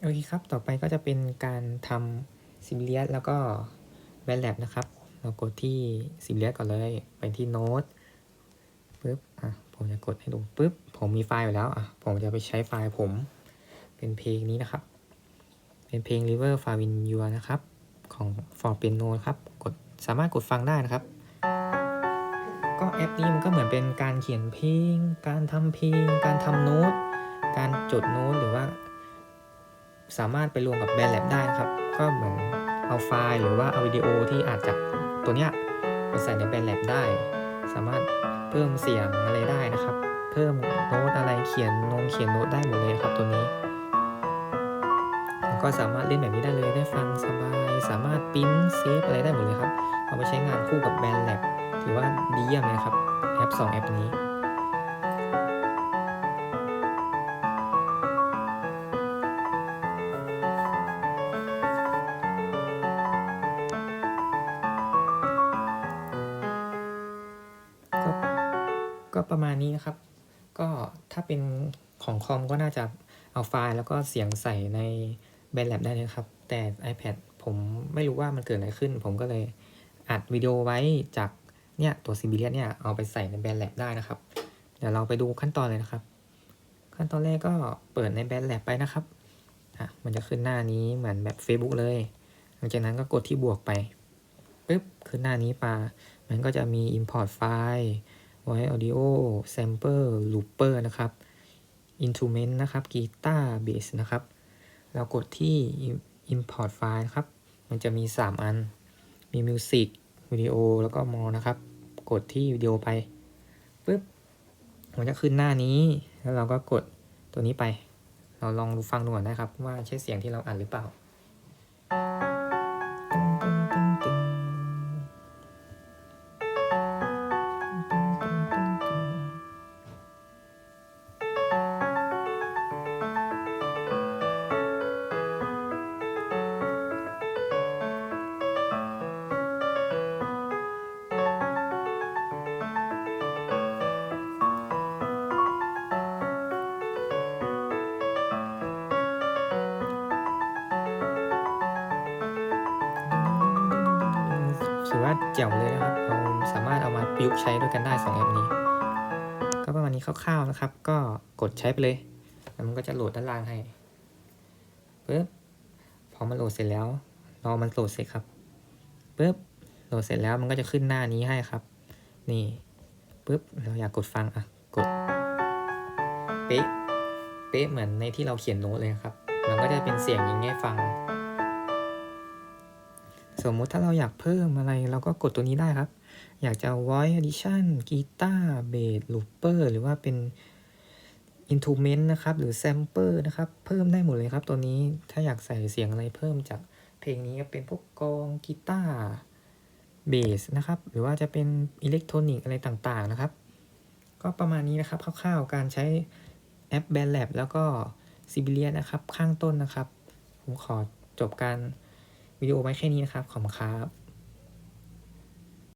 โอเคครับ ต่อไปก็จะเป็นการทำซิมเลียสแล้วก็แบนแลบนะครับ เรากดที่ซิมเลียสก่อนเลย ไปที่โน้ตปุ๊บ อะ ผมจะกดให้ดูปุ๊บ ผมมีไฟล์อยู่แล้ว อะ ผมจะไปใช้ไฟล์ผม เป็นเพลงนี้นะครับ เป็นเพลง River f a w i n y u นะครับ ของ For Piano ครับ กด สามารถกดฟังได้นะครับ ก็แอปนี้มันก็เหมือนเป็นการเขียนเพลง การทำเพลง การทำโน้ต การจดโน้ตหรือว่า สามารถไปรวมกับแบนแลบได้นะครับ ก็เหมือนเอาไฟล์หรือว่าเอาวิดีโอที่อาจจากตัวเนี้ยไปใส่ในแบนแลบได้ สามารถเพิ่มเสียงอะไรได้นะครับ เพิ่มโน้ตอะไรเขียนนงเขียนโน้ตได้หมดเลยครับตัวนี้ ก็สามารถเล่นแบบนี้ได้เลยได้ฟังสบาย สามารถปริ้นเซฟอะไรได้หมดเลยครับ เอาไปใช้งานคู่กับแบนแลบถือว่าดีเยี่ยมเลยครับแอป2แอปนี้ ก็ประมาณนี้นะครับ ก็ถ้าเป็นของคอมก็น่าจะเอาไฟล์แล้วก็เสียงใส่ในแบนแลบได้เลยครับ แต่ iPad ผมไม่รู้ว่ามันเกิดอะไรขึ้น ผมก็เลยอัดวิดีโอไว้จากเนี่ยตัวซิมบิเลียเนี่ยเอาไปใส่ในแบนแลบได้นะครับ เดี๋ยวเราไปดูขั้นตอนเลยนะครับ ขั้นตอนแรกก็เปิดในแบนแลบไปนะครับอะมันจะขึ้นหน้านี้เหมือนแบบ Facebook เลย หลังจากนั้นก็กดที่บวกไปปึ๊บขึ้นหน้านี้ปามันก็จะมี import file voice audio sample looper นะครับ instrument นะครับ guitar bass นะครับ เรากดที่ import file นะครับ มันจะมี 3 อัน มี music วิดีโอแล้วก็ more นะครับ กดที่วิดีโอไปปุ๊บมันจะขึ้นหน้านี้ แล้วเราก็กดตัวนี้ไป เราลองดูฟังดูก่อนนะครับ ว่าใช่เสียงที่เราอัดหรือเปล่า ถือว่าแจ๋วเลยนะครับเราสามารถเอามาประยุกต์ใช้ด้วยกันได้สองแอปนี้ ก็ประมาณนี้คร่าวๆนะครับ ก็กดใช้ไปเลย แล้วมันก็จะโหลดด้านล่างให้ปึ๊บพอมันโหลดเสร็จแล้วรอมันโหลดเสร็จครับปึ๊บโหลดเสร็จแล้วมันก็จะขึ้นหน้านี้ให้ครับ นี่ปึ๊บเราอยากกดฟังอะกดเป๊ะเป๊ะเหมือนในที่เราเขียนโน้ตเลยครับ มันก็จะเป็นเสียงอย่างเงี้ยฟัง สมมุติถ้าเราอยากเพิ่มอะไรเราก็กดตัวนี้ได้ครับ อยากจะ voice addition กีตาร์เบสลูเปอร์หรือว่าเป็น instrument นะครับ หรือ sample นะครับ เพิ่มได้หมดเลยครับ ตัวนี้ถ้าอยากใส่เสียงอะไรเพิ่มจากเพลงนี้ก็เป็นพวกกองกีตาร์เบสนะครับ หรือว่าจะเป็นอิเล็กทรอนิกส์อะไรต่างๆนะครับ ก็ประมาณนี้นะครับคร่าวๆการใช้แอป BandLab แล้วก็ s i b i l i a นะครับ ข้างต้นนะครับ ผมขอจบการ วิดีโอไว้แค่นี้นะครับ ขอบคุณครับ